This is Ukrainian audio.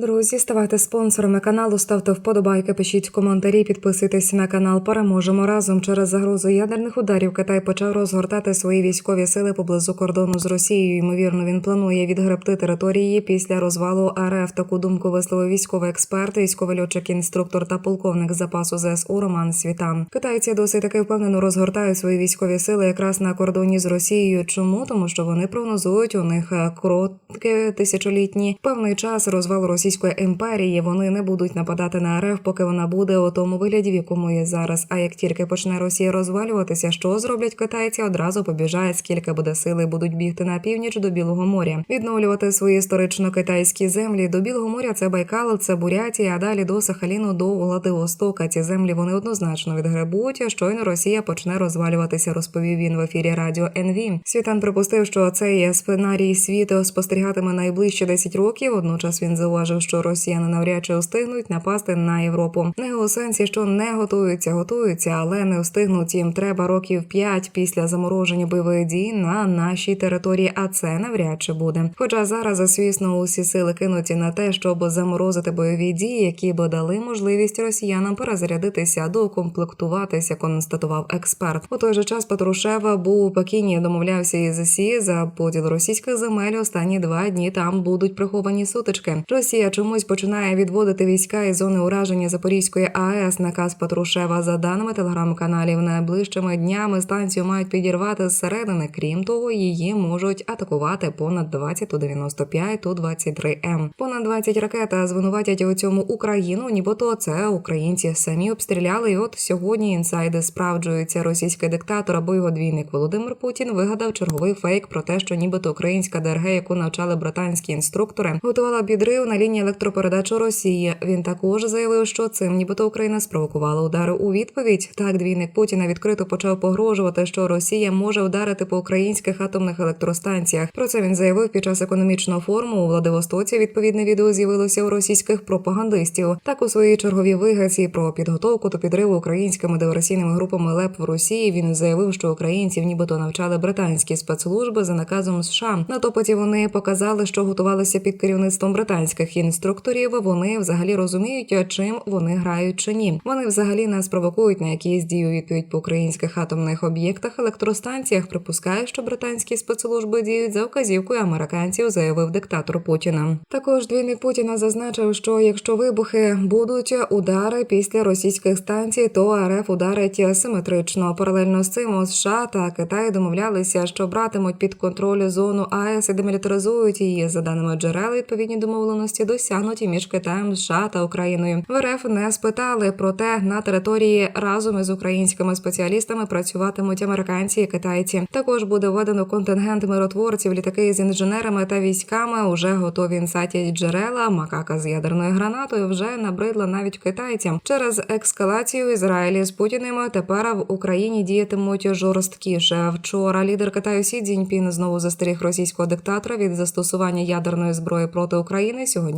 Друзі, ставайте спонсорами каналу, ставте вподобайки, пишіть коментарі, підписуйтесь на канал. Переможемо разом через загрозу ядерних ударів. Китай почав розгортати свої військові сили поблизу кордону з Росією. Ймовірно, він планує відгребти території після розвалу РФ. Таку думку висловив військовий експерт, військовий льотчик, інструктор та полковник запасу ЗСУ Роман Світан. Китайці досить таки впевнено розгортають свої військові сили якраз на кордоні з Росією. Чому тому, що вони прогнозують у них е, коротке тисячолітні певний час розвал Російської імперії. Вони не будуть нападати на РФ, поки вона буде у тому вигляді, в якому є зараз. А як тільки почне Росія розвалюватися, що зроблять китайці? Одразу побіжають, скільки буде сили, будуть бігти на північ до Білого моря, відновлювати свої історично китайські землі. До Білого моря це Байкал, це Бурятія, а далі до Сахаліну, до Владивостока. Ці землі вони однозначно відгребуть. Щойно Росія почне розвалюватися, розповів він в ефірі радіо НВ. Світан припустив, що цей сценарій світу спостерігатиме найближче 10 років. Водночас він зауважив, що росіяни навряд чи встигнуть напасти на Європу. Не у сенсі, що не готуються, готуються, але не встигнуть. Їм треба років 5 після замороження бойових дій на нашій території. А це навряд чи буде. Хоча зараз, звісно, усі сили кинуті на те, щоб заморозити бойові дії, які б дали можливість росіянам перезарядитися, докомплектуватися, констатував експерт. У той же час Патрушева був у Пекіні, домовлявся із ЗСІ за поділ російських земель. Останні два дні там будуть приховані сутички. Росія чомусь починає відводити війська із зони ураження Запорізької АЕС. Наказ Патрушева за даними телеграм-каналів найближчими днями станцію мають підірвати зсередини. Крім того, її можуть атакувати понад 20 ту 95 ту 23 м Понад 20 ракет звинуватять у цьому Україну. Нібито це українці самі обстріляли. І от сьогодні інсайди справджуються. Російський диктатор або його двійник Володимир Путін вигадав черговий фейк про те, що нібито українська ДРГ, яку навчали британські інструктори, готувала підрив на лінії електропередач у Росії. Він також заявив, що цим нібито Україна спровокувала удари у відповідь. Так двійник Путіна відкрито почав погрожувати, що Росія може вдарити по українських атомних електростанціях. Про це він заявив під час економічного форуму у Владивостоці. Відповідне відео з'явилося у російських пропагандистів. Так у своїй черговій вигадці про підготовку до підриву українськими диверсійними групами ЛЕП в Росії. Він заявив, що українців нібито навчали британські спецслужби за наказом США. На допиті вони показали, що готувалися під керівництвом британських інструкторів. Вони взагалі розуміють, чим вони грають чи ні. Вони взагалі нас провокують на якісь дії у відповідь по українських атомних об'єктах, електростанціях. Припускає, що британські спецслужби діють за вказівкою американців, заявив диктатор Путіна. Також двійник Путіна зазначив, що якщо вибухи будуть удари після російських станцій, то РФ ударить симетрично. Паралельно з цим у США та Китай домовлялися, що братимуть під контроль зону АЕС і демілітаризують її. За даними джерел, відповідні домовленості досягнуті між Китаєм, США та Україною. В РФ не спитали проте на території разом із українськими спеціалістами працюватимуть американці і китайці. Також буде введено контингент миротворців, літаки з інженерами та військами. Уже готові інсаті джерела. Макака з ядерною гранатою вже набридла навіть китайцям. Через ескалацію Ізраїлі з Путіним тепер в Україні діятимуть жорсткіше. Вчора лідер Китаю Сі Цзіньпін знову застеріг російського диктатора від застосування ядерної зброї проти України. Сьогодні